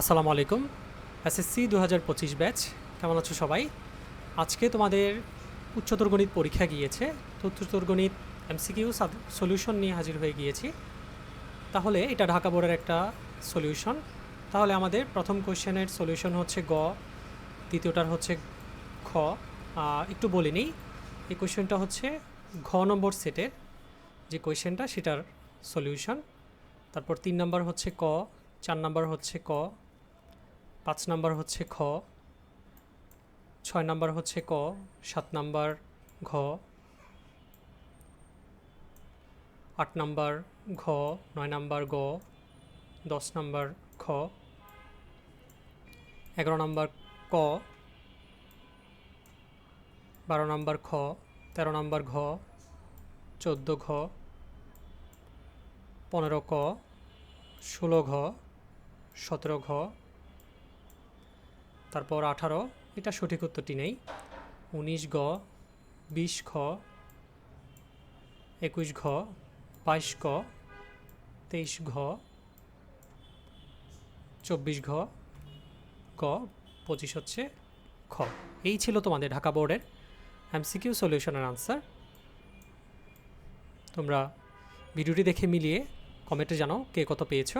আসসালামু আলাইকুম। এসএসসি দু হাজার পঁচিশ ব্যাচ, কেমন আছো সবাই? আজকে তোমাদের উচ্চতর গণিত পরীক্ষা গিয়েছে, তো উচ্চতর গণিত এমসিকিউ সলিউশন নিয়ে হাজির হয়ে গিয়েছি। তাহলে এটা ঢাকা বোর্ডের একটা সলিউশন। তাহলে আমাদের প্রথম কোশ্চেনের সলিউশন হচ্ছে গ, দ্বিতীয়টার হচ্ছে খ। একটু বলে নিই, এই কোশ্চেনটা হচ্ছে ঘ নম্বর সেটের যে কোয়েশ্চেনটা, সেটার সলিউশন। তারপর তিন নম্বর হচ্ছে ক, চার নাম্বার হচ্ছে ক পাঁচ নাম্বার হচ্ছে খ, ছয় নাম্বার হচ্ছে ক, সাত নাম্বার ঘ, আট নাম্বার ঘ, নয় নাম্বার গ, দশ নাম্বার খ, এগারো নাম্বার ক, বারো নাম্বার খ, তেরো নাম্বার ঘ, চোদ্দ ঘ, পনেরো ক, ষোলো ঘ, সতেরো ঘ তারপর আঠারো, এটা সঠিক উত্তরটি নেই। উনিশ গ, বিশ খ, একুশ ঘ, বাইশ গ তেইশ ঘ, চব্বিশ ঘ গ পঁচিশ হচ্ছে খ। এই ছিল তোমাদের ঢাকা বোর্ডের এমসিকিউ সলিউশনের আনসার। তোমরা ভিডিওটি দেখে মিলিয়ে কমেন্টে জানাও কে কত পেয়েছ।